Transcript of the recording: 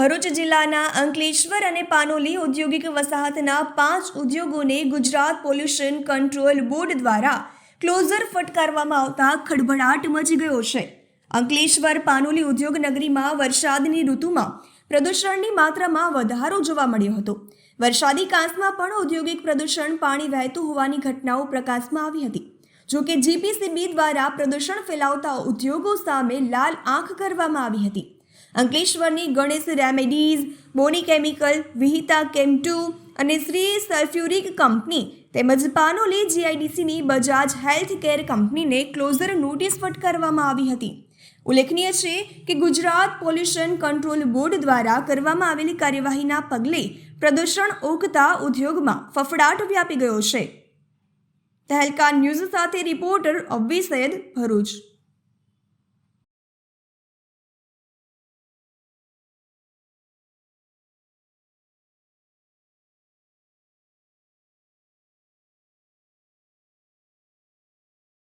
ભરૂચ જિલ્લાના અંકલેશ્વર અને પાનોલી ઔદ્યોગિક વસાહતના પાંચ ઉદ્યોગોને ગુજરાત પોલ્યુશન કંટ્રોલ બોર્ડ દ્વારા ક્લોઝર ફટકારવામાં આવતા ખળભળાટ મચી ગયો છે. અંકલેશ્વર પાનોલી ઉદ્યોગ નગરીમાં વરસાદની ઋતુમાં પ્રદૂષણની માત્રામાં વધારો જોવા મળ્યો હતો. વરસાદી કાંસમાં પણ ઔદ્યોગિક પ્રદૂષણ પાણી વહેતું હોવાની ઘટનાઓ પ્રકાશમાં આવી હતી. જો કે જીપીસીબી દ્વારા પ્રદૂષણ ફેલાવતા ઉદ્યોગો સામે લાલ આંખ કરવામાં આવી હતી. અંકલેશ્વરની Ganesh remedies, Bony chemical, Vihita chem two અને શ્રી સલ્ફ્યુરિક કંપની તેમજ પાનોલી જીઆઈડીસીની બજાજ હેલ્થ કેર કંપનીને ક્લોઝર નોટિસ ફટકારવામાં આવી હતી. ઉલ્લેખનીય છે કે ગુજરાત પોલ્યુશન કંટ્રોલ બોર્ડ દ્વારા કરવામાં આવેલી કાર્યવાહીના પગલે પ્રદૂષણ ઓકતા ઉદ્યોગમાં ફફડાટ વ્યાપી ગયો છે. તહેલકા ન્યૂઝ સાથે રિપોર્ટર અબ્બી સૈયદ ભરૂચ.